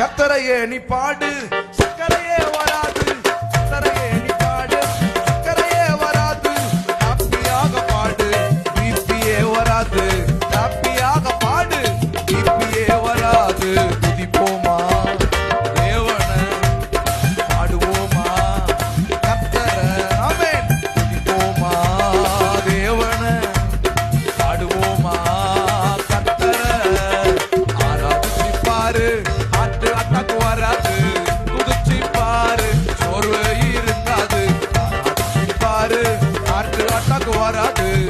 கத்தரையே நீ பாடு. what i do